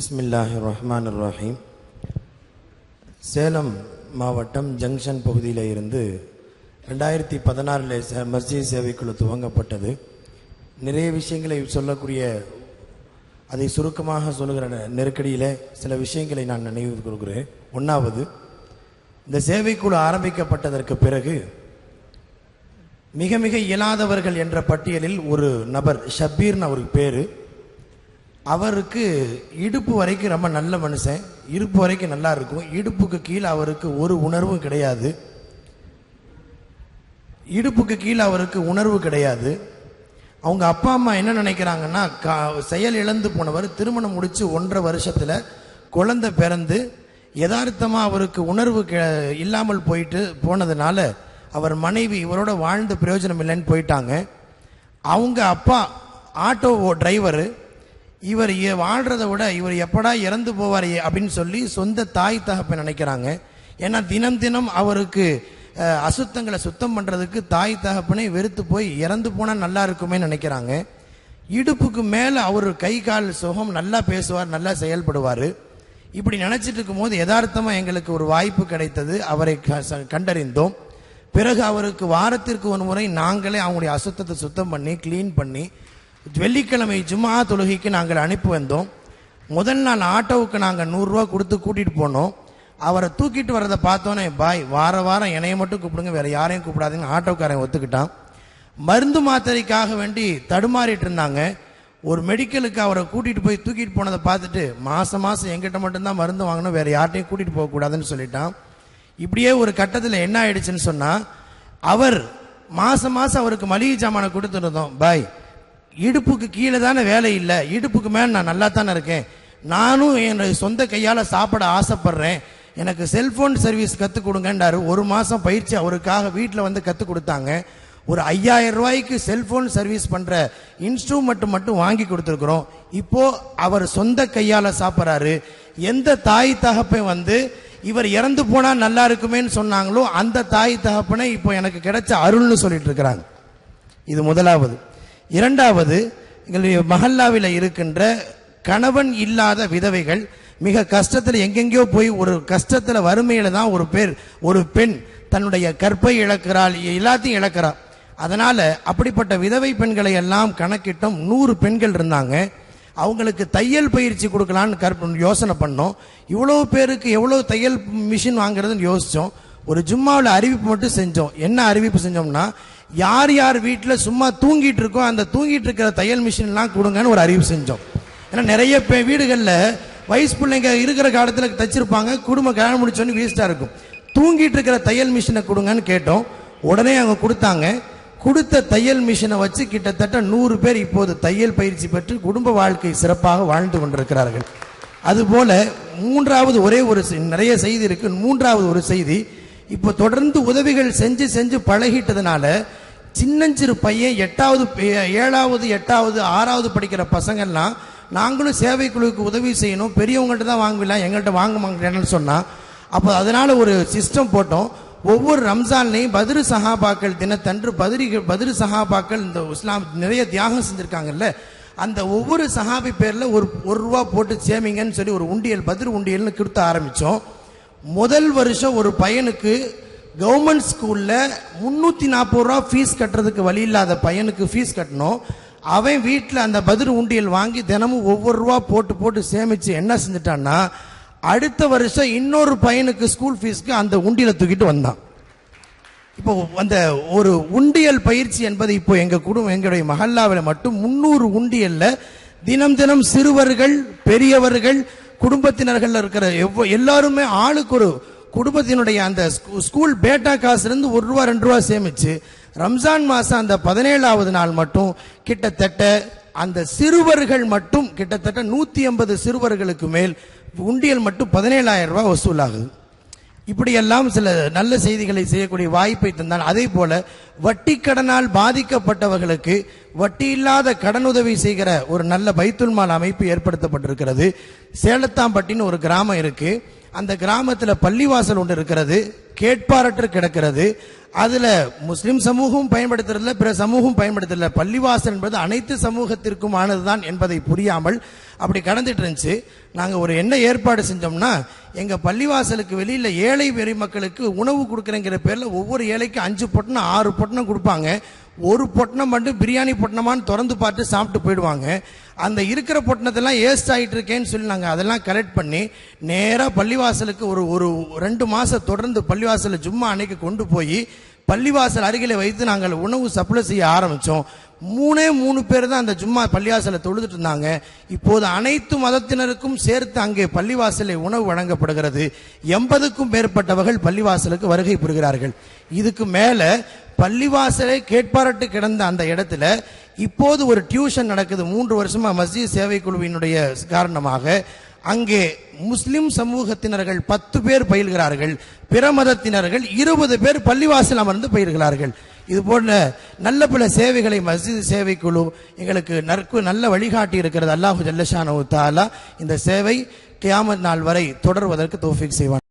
பிஸ்மில்லாஹி ரஹ்மான் ரஹீம் சேலம் மாவட்டம் ஜங்ஷன் பகுதியில் இருந்து ரெண்டாயிரத்தி பதினாறில் மஸ்ஜித் சேவைக்குழு துவங்கப்பட்டது. நிறைய விஷயங்களை சொல்லக்கூடிய அதை சுருக்கமாக சொல்லுகிற நெ- நெருக்கடியில் சில விஷயங்களை நான் நினைவு கொள்கிறேன் ஒன்றாவது இந்த சேவைக்குழு ஆரம்பிக்கப்பட்டதற்கு பிறகு மிக மிக இயலாதவர்கள் என்ற பட்டியலில் ஒரு நபர் ஷபீர்னு அவருக்கு பேர். அவருக்கு இடுப்பு வரைக்கும் ரொம்ப நல்ல மனுஷன். இருப்பு வரைக்கும் நல்லா இருக்கும். இடுப்புக்கு கீழே அவருக்கு ஒரு உணர்வும் கிடையாது. இடுப்புக்கு கீழே அவருக்கு உணர்வு கிடையாது. அவங்க அப்பா அம்மா என்ன நினைக்கிறாங்கன்னா கா- செயல் இழந்து போனவர் திருமணம் முடித்து ஒன்றரை வருஷத்தில் குழந்தை பிறந்து யதார்த்தமாக அவருக்கு உணர்வு கெ- இல்லாமல் போயிட்டு போனதுனால அவர் மனைவி இவரோட வாழ்ந்த பிரயோஜனம் இல்லைன்னு போயிட்டாங்க. அவங்க அப்பா ஆட்டோ டிரைவரு இவர் இ- வாழ்றதை விட இவர் எப்படா இறந்து போவார் அப்படின்னு சொல்லி சொந்த தாய் தகப்பை நினைக்கிறாங்க. ஏன்னா தினம் தினம் அவருக்கு அசுத்தங்களை சுத்தம் பண்ணுறதுக்கு தாய் தகப்பனே வெறுத்து போய் இறந்து போனால் நல்லா இருக்குமே நினைக்கிறாங்க. இடுப்புக்கு மேலே அவர் கை கால் சுகம் நல்லா பேசுவார் நல்லா செயல்படுவார். இப்படி நினச்சிட்டு இருக்கும்போது யதார்த்தமாக எங்களுக்கு ஒரு வாய்ப்பு கிடைத்தது. அவரை க- கண்டறிந்தோம். பிறகு அவருக்கு வாரத்திற்கு ஒரு முறை நாங்களே அவங்களுடைய அசுத்தத்தை சுத்தம் பண்ணி க்ளீன் பண்ணி வெள்ளிக்கிழமை ஜும்மா தொழுகைக்கு நாங்கள் அனுப்பி வந்தோம். முதல் நாள் ஆட்டோவுக்கு நாங்கள் நூறுரூவா கொடுத்து கூட்டிட்டு போனோம். அவரை தூக்கிட்டு வரதை பார்த்தோன்னே பாய் வார வாரம் என்னையை மட்டும் கூப்பிடுங்க வேற யாரையும் கூப்பிடாதுன்னு ஆட்டோக்காரன் ஒத்துக்கிட்டான். மருந்து மாத்திரைக்காக வேண்டி தடுமாறிட்டு இருந்தாங்க. ஒரு மெடிக்கலுக்கு அவரை கூட்டிட்டு போய் தூக்கிட்டு போனதை பார்த்துட்டு மாசம் மாசம் எங்கிட்ட மட்டும்தான் மருந்து வாங்கணும் வேற யார்ட்டையும் கூட்டிட்டு போகக்கூடாதுன்னு சொல்லிட்டான். இப்படியே ஒரு கட்டத்தில் என்ன ஆயிடுச்சுன்னு சொன்னா அவர் மாசம் மாசம் அவருக்கு மளிகை சாமானை கொடுத்துருந்தோம் பாய் இடுப்புக்கு கீழே தானே வேலை இல்லை. இடுப்புக்கு மேலே நான் நல்லா தானே இருக்கேன். நானும் என்னுடைய சொந்த கையால் சாப்பிட ஆசைப்படுறேன். எனக்கு செல்ஃபோன் சர்வீஸ் கற்றுக் கொடுங்கன்றாரு. ஒரு மாதம் பயிற்சி அவருக்காக வீட்டில் வந்து கற்றுக் கொடுத்தாங்க. ஒரு ஐயாயிரம் ரூபாய்க்கு செல்ஃபோன் சர்வீஸ் பண்ணுற இன்ஸ்ட்ருமெண்ட் மட்டும் வாங்கி கொடுத்துருக்குறோம். இப்போது அவர் சொந்த கையால் சாப்பிட்றாரு. எந்த தாய் தகப்பை வந்து இவர் இறந்து போனால் நல்லா இருக்குமேன்னு சொன்னாங்களோ அந்த தாய் தகப்பனை இப்போ எனக்கு கிடைச்ச அருள்னு சொல்லிட்டு இருக்கிறாங்க. இது முதலாவது. இரண்டாவது எங்களுடைய மஹல்லாவில் இருக்கின்ற கணவன் இல்லாத விதவைகள் மிக கஷ்டத்தில் எங்கெங்கேயோ போய் ஒரு கஷ்டத்தில் வறுமையில் தான் ஒரு பேர் ஒரு பெண் தன்னுடைய கற்பை இழக்கிறாள் எல்லாத்தையும் இழக்கிறாள் அதனால் அப்படிப்பட்ட விதவை பெண்களை எல்லாம் கணக்கிட்டோம். நூறு பெண்கள் இருந்தாங்க. அவங்களுக்கு தையல் பயிற்சி கொடுக்கலான்னு கற்ப யோசனை பண்ணோம். இவ்வளோ பேருக்கு எவ்வளோ தையல் மிஷின் வாங்குறதுன்னு யோசித்தோம் ஒரு ஜும்மாவில் அறிவிப்பு மட்டும் செஞ்சோம். என்ன அறிவிப்பு செஞ்சோம்னா யார் யார் வீட்டில் சும்மா தூங்கிட்டு இருக்கோ அந்த தூங்கிட்டு இருக்கிற தையல் மிஷின்லாம் கொடுங்கன்னு ஒரு அறிவு செஞ்சோம். ஏன்னா நிறைய பே வீடுகளில் வயசு பிள்ளைங்க இருக்கிற காலத்தில் தைச்சிருப்பாங்க குடும்ப கல்யாணம் முடிச்சோன்னு வேஸ்ட்டாக இருக்கும். தூங்கிட்டு இருக்கிற தையல் மிஷினை கொடுங்கன்னு கேட்டோம். உடனே அவங்க கொடுத்தாங்க. கொடுத்த தையல் மிஷினை வச்சு கிட்டத்தட்ட நூறு பேர் இப்போது தையல் பயிற்சி பெற்று குடும்ப வாழ்க்கை சிறப்பாக வாழ்ந்து கொண்டிருக்கிறார்கள். அதுபோல மூன்றாவது ஒரே ஒரு செ- நிறைய செய்தி இருக்கு. மூன்றாவது ஒரு செய்தி இப்போ தொடர்ந்து உதவிகள் செஞ்சு செஞ்சு பழகிட்டதுனால சின்னஞ்சிறு பையன் எட்டாவது பே- ஏழாவது எட்டாவது ஆறாவது படிக்கிற பசங்கள்லாம் நாங்களும் சேவை குழுவுக்கு உதவி செய்யணும். பெரியவங்கள்ட்ட தான் வாங்கலாம் எங்கள்கிட்ட வாங்க மாட்டேன்னு சொன்னால் அப்போ அதனால் ஒரு சிஸ்டம் போட்டோம். ஒவ்வொரு ரம்ஜான்லையும் பதிரு சஹாபாக்கள் தினத்தன்று பதிரி பதிரு சஹாபாக்கள் இந்த இஸ்லாம் நிறைய தியாகம் செஞ்சுருக்காங்கல்ல அந்த ஒவ்வொரு சஹாபி பேரில் ஒரு ஒரு ரூபா போட்டு சேமிங்கன்னு சொல்லி ஒரு உண்டியல் பதிரு உண்டியல்னு கொடுத்த ஆரம்பித்தோம் முதல் வருஷம் ஒரு பையனுக்கு கவர்மெண்ட் ஸ்கூலில் முந்நூற்றி நாற்பது ரூபா ஃபீஸ் கட்டுறதுக்கு வழி இல்லாத பையனுக்கு ஃபீஸ் கட்டணும். அவன் வீட்டில் அந்த பதிர் உண்டியல் வாங்கி தினமும் ஒவ்வொரு ரூபா போட்டு போட்டு சேமித்து என்ன செஞ்சுட்டான்னா அடுத்த வருஷம் இன்னொரு பையனுக்கு ஸ்கூல் ஃபீஸ்க்கு அந்த உண்டியலை தூக்கிட்டு வந்தான். இப்போ அந்த ஒரு உண்டியல் பயிற்சி என்பது இப்போ எங்கள் குடும்பம் எங்களுடைய மஹல்லாவில் மட்டும் முன்னூறு உண்டியலில் தினம் தினம் சிறுவர்கள் பெரியவர்கள் குடும்பத்தினர்கள் இருக்கிற எவ்வளோ எல்லாருமே ஆளுக்கு ஒரு குடும்பத்தினுடைய அந்த ஸ்கூ- ஸ்கூல் பேட்டா காசுல இருந்து ஒரு ரூபா ரெண்டு ரூபா சேமிச்சு ரம்ஜான் மாசம் அந்த பதினேழாவது நாள் மட்டும் கிட்டத்தட்ட அந்த சிறுவர்கள் மட்டும் கிட்டத்தட்ட நூத்தி ஐம்பது சிறுவர்களுக்கு மேல் உண்டியல் மட்டும் பதினேழாயிரம் ரூபாய் வசூலாகுது. இப்படியெல்லாம் சில நல்ல செய்திகளை செய்யக்கூடிய வாய்ப்பை தந்தால் அதே போல வட்டி கடனால் பாதிக்கப்பட்டவர்களுக்கு வட்டி இல்லாத கடனுதவி செய்கிற ஒரு நல்ல பைத்துல்மால் அமைப்பு ஏற்படுத்தப்பட்டிருக்கிறது. சேலத்தாம்பட்டின்னு ஒரு கிராமம் இருக்குது அந்த கிராமத்தில் பள்ளிவாசல் ஒன்று இருக்கிறது. கேட்பாரற்று கிடக்கிறது. அதுல முஸ்லிம் சமூகம் பயன்படுத்துறதுல பிற சமூகம் பயன்படுத்தல. பள்ளிவாசல் என்பது அனைத்து சமூகத்திற்குமானதுதான் என்பதை புரியாமல் அப்படி கடந்துட்டு இருந்துச்சு. நாங்க ஒரு என்ன ஏற்பாடு செஞ்சோம்னா எங்க பள்ளிவாசலுக்கு வெளியில ஏழை பெரிய மக்களுக்கு உணவு கொடுக்குறேங்கிற பேர்ல ஒவ்வொரு ஏழைக்கு அஞ்சு பொட்டணம் ஆறு பொட்டணம் கொடுப்பாங்க. ஒரு பொட்டணம் மட்டும் பிரியாணி பொட்டணமான்னு திறந்து பார்த்து சாப்பிட்டு போயிடுவாங்க. அந்த இருக்கிற பொட்டணத்தெல்லாம் ஏஸ்ட் ஆகிட்டு இருக்கேன்னு சொல்லி நாங்கள் அதெல்லாம் கலெக்ட் பண்ணி நேராக பள்ளிவாசலுக்கு ஒரு ஒரு ரெண்டு மாதம் தொடர்ந்து பள்ளி ஜும்மா அன்னைக்கு கொண்டு போய் பள்ளிவாசல் அருகில் வைத்து நாங்கள் உணவு சப்ளை செய்ய ஆரம்பிச்சோம். மூணே மூணு பேர் தான் அந்த ஜும்மா பள்ளிவாசலை தொழுதுட்டு இருந்தாங்க. இப்போது அனைத்து மதத்தினருக்கும் சேர்த்து அங்கே பள்ளிவாசலை உணவு வழங்கப்படுகிறது. எண்பதுக்கும் மேற்பட்டவர்கள் பள்ளிவாசலுக்கு வருகை புரிகிறார்கள். இதுக்கு மேல பள்ளிவாசலை கேட்பாரட்டு கிடந்த அந்த இடத்துல இப்போது ஒரு டியூஷன் நடக்குது. மூன்று வருஷமா மஸ்ஜித் சேவை குழுவினுடைய காரணமாக அங்கே முஸ்லிம் சமூகத்தினர்கள் பத்து பேர் பயில்கிறார்கள். பிற மதத்தினர்கள் இருபது பேர் பள்ளிவாசல் அமர்ந்து பயில்கிறார்கள். இது போன்ற நல்ல பல சேவைகளை மஸ்ஜித் சேவை குழு எங்களுக்கு நற்கு நல்ல வழிகாட்டி இருக்கிறது. அல்லாஹு ஜல்லஷானு தாலா இந்த சேவை கியாமத் நாள் வரை தொடர்வதற்கு தோஃபிக் செய்வான்.